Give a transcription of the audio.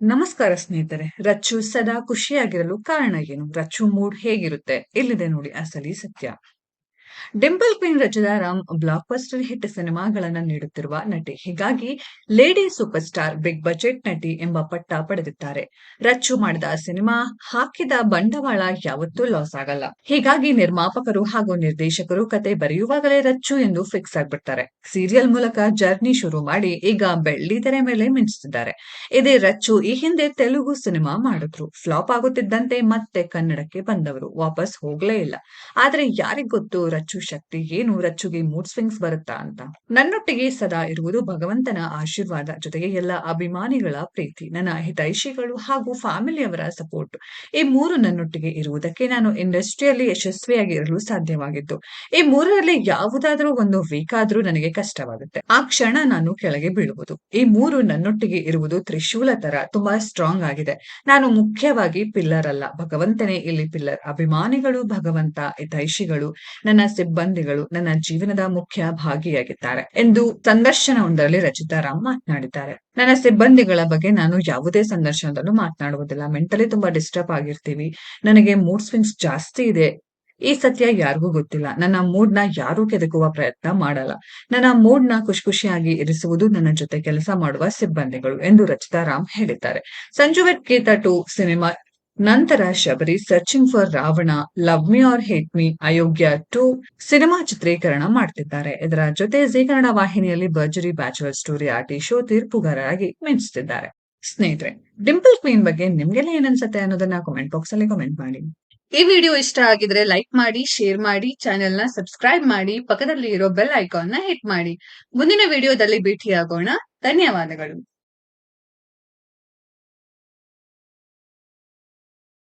ನಮಸ್ಕಾರ ಸ್ನೇಹಿತರೆ ರಚ್ಚು ಸದಾ ಖುಷಿಯಾಗಿರಲು ಕಾರಣ ಏನು? ರಚ್ಚು ಮೂಡ್ ಹೇಗಿರುತ್ತೆ? ಇಲ್ಲಿದೆ ನೋಡಿ ಅಸಲಿ ಸತ್ಯ. Dimple queen Rachita Ram block buster hit ಸಿನಿಮಾಗಳನ್ನ ನೀಡುತ್ತಿರುವ ನಟಿ. ಹೀಗಾಗಿ lady super star big budget ನಟಿ ಎಂಬ ಪಟ್ಟ ಪಡೆದಿದ್ದಾರೆ. ರಚ್ಚು ಮಾಡಿದ ಸಿನಿಮಾ ಹಾಕಿದ ಬಂಡವಾಳ ಯಾವತ್ತೂ ಲಾಸ್ ಆಗಲ್ಲ. ಹೀಗಾಗಿ ನಿರ್ಮಾಪಕರು ಹಾಗೂ ನಿರ್ದೇಶಕರು ಕತೆ ಬರೆಯುವಾಗಲೇ ರಚ್ಚು ಎಂದು ಫಿಕ್ಸ್ ಆಗ್ಬಿಡ್ತಾರೆ. ಸೀರಿಯಲ್ ಮೂಲಕ ಜರ್ನಿ ಶುರು ಮಾಡಿ ಈಗ ಬೆಳ್ಳಿ ತೆರೆ ಮೇಲೆ ಮಿಂಚುತ್ತಿದ್ದಾರೆ ಇದೇ ರಚ್ಚು ಈ ಹಿಂದೆ ತೆಲುಗು ಸಿನಿಮಾ ಮಾಡಿದ್ರು. ಫ್ಲಾಪ್ ಆಗುತ್ತಿದ್ದಂತೆ ಮತ್ತೆ ಕನ್ನಡಕ್ಕೆ ಬಂದವರು. ವಾಪಸ್ ಹೋಗ್ಲೇ ಇಲ್ಲ. ಆದ್ರೆ ಯಾರಿಗ್ ಗೊತ್ತು ರಚ್ಚು ಶಕ್ತಿ ಏನು ರಚ್ಚುಗೆ ಮೂಡ್ ಸ್ವಿಂಗ್ಸ್ ಬರುತ್ತಾ ಅಂತ. ನನ್ನೊಟ್ಟಿಗೆ ಸದಾ ಇರುವುದು ಭಗವಂತನ ಆಶೀರ್ವಾದ. ಜೊತೆಗೆ ಎಲ್ಲ ಅಭಿಮಾನಿಗಳ ಪ್ರೀತಿ, ನನ್ನ ಹಿತೈಷಿಗಳು ಹಾಗೂ ಫ್ಯಾಮಿಲಿಯವರ ಸಪೋರ್ಟ್. ಈ ಮೂರು ನನ್ನೊಟ್ಟಿಗೆ ಇರುವುದಕ್ಕೆ ನಾನು ಇಂಡಸ್ಟ್ರಿಯಲ್ಲಿ ಯಶಸ್ವಿಯಾಗಿ ಇರಲು ಸಾಧ್ಯವಾಗಿತ್ತು. ಈ ಮೂರರಲ್ಲಿ ಯಾವುದಾದ್ರೂ ಒಂದು ವೀಕ್ ಆದ್ರೂ ನನಗೆ ಕಷ್ಟವಾಗುತ್ತೆ. ಆ ಕ್ಷಣ ನಾನು ಕೆಳಗೆ ಬೀಳುವುದು. ಈ ಮೂರು ನನ್ನೊಟ್ಟಿಗೆ ಇರುವುದು ತ್ರಿಶೂಲ ತರ ತುಂಬಾ ಸ್ಟ್ರಾಂಗ್ ಆಗಿದೆ. ನಾನು ಮುಖ್ಯವಾಗಿ ಪಿಲ್ಲರ್ ಅಲ್ಲ. ಭಗವಂತನೇ ಇಲ್ಲಿ ಪಿಲ್ಲರ್ ಅಭಿಮಾನಿಗಳು ಭಗವಂತ, ಹಿತೈಷಿಗಳು, ನನ್ನ ಸಿಬ್ಬಂದಿಗಳು ನನ್ನ ಜೀವನದ ಮುಖ್ಯ ಭಾಗಿಯಾಗಿದ್ದಾರೆ ಎಂದು ಸಂದರ್ಶನವೊಂದರಲ್ಲಿ ರಚಿತಾ ರಾಮ್ ಮಾತನಾಡಿದ್ದಾರೆ. ನನ್ನ ಸಿಬ್ಬಂದಿಗಳ ಬಗ್ಗೆ ನಾನು ಯಾವುದೇ ಸಂದರ್ಶನದಲ್ಲೂ ಮಾತನಾಡುವುದಿಲ್ಲ. ಮೆಂಟಲಿ ತುಂಬಾ ಡಿಸ್ಟರ್ಬ್ ಆಗಿರ್ತೀವಿ. ನನಗೆ ಮೂಡ್ ಸ್ವಿಂಗ್ಸ್ ಜಾಸ್ತಿ ಇದೆ. ಈ ಸತ್ಯ ಯಾರಿಗೂ ಗೊತ್ತಿಲ್ಲ. ನನ್ನ ಮೂಡ್ನ ಯಾರು ಕೆದಕುವ ಪ್ರಯತ್ನ ಮಾಡಲ್ಲ. ನನ್ನ ಮೂಡ್ನ ಖುಷಿ ಖುಷಿಯಾಗಿ ಇರಿಸುವುದು ನನ್ನ ಜೊತೆ ಕೆಲಸ ಮಾಡುವ ಸಿಬ್ಬಂದಿಗಳು ಎಂದು ರಚಿತಾ ರಾಮ್ ಹೇಳಿದ್ದಾರೆ. Sanju weds Geetha two cinema ನಂತರ Shabari searching for Ravana love me or hate me Ayogya two cinema ಚಿತ್ರೀಕರಣ ಮಾಡ್ತಿದ್ದಾರೆ. ಇದರ ಜೊತೆ ಜಿ ಕನ್ನಡ ವಾಹಿನಿಯಲ್ಲಿ ಭರ್ಜರಿ ಬ್ಯಾಚುಲರ್ ಸ್ಟೋರಿ ಆರ್ಟಿ ಶೋ ತೀರ್ಪುಗಾರರಾಗಿ ಮಿಂಚುತ್ತಿದ್ದಾರೆ ಸ್ನೇಹಿತರೆ ಡಿಂಪಲ್ ಕ್ವೀನ್ ಬಗ್ಗೆ ನಿಮ್ಗೆಲ್ಲ ಏನನ್ಸುತ್ತೆ ಅನ್ನೋದನ್ನ ಕಾಮೆಂಟ್ ಬಾಕ್ಸ್ ಅಲ್ಲಿ ಕಮೆಂಟ್ ಮಾಡಿ. ಈ ವಿಡಿಯೋ ಇಷ್ಟ ಆಗಿದ್ರೆ ಲೈಕ್ ಮಾಡಿ ಶೇರ್ ಮಾಡಿ ಚಾನೆಲ್ನ ಸಬ್ಸ್ಕ್ರೈಬ್ ಮಾಡಿ ಪಕ್ಕದಲ್ಲಿ ಇರೋ ಬೆಲ್ ಐಕಾನ್ನ ಹಿಟ್ ಮಾಡಿ. ಮುಂದಿನ ವಿಡಿಯೋದಲ್ಲಿ ಭೇಟಿಯಾಗೋಣ. ಧನ್ಯವಾದಗಳು.